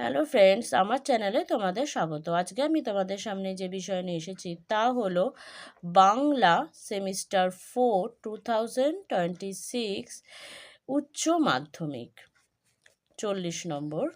Hello friends আমার চ্যানেলে তোমাদের স্বাগত। আজকে আমি তোমাদের সামনে যে বিষয় নিয়ে এসেছি, তা হলো Bangla semester four two thousand উচ্চ মাধ্যমিক। চল্লিশ নম্বর।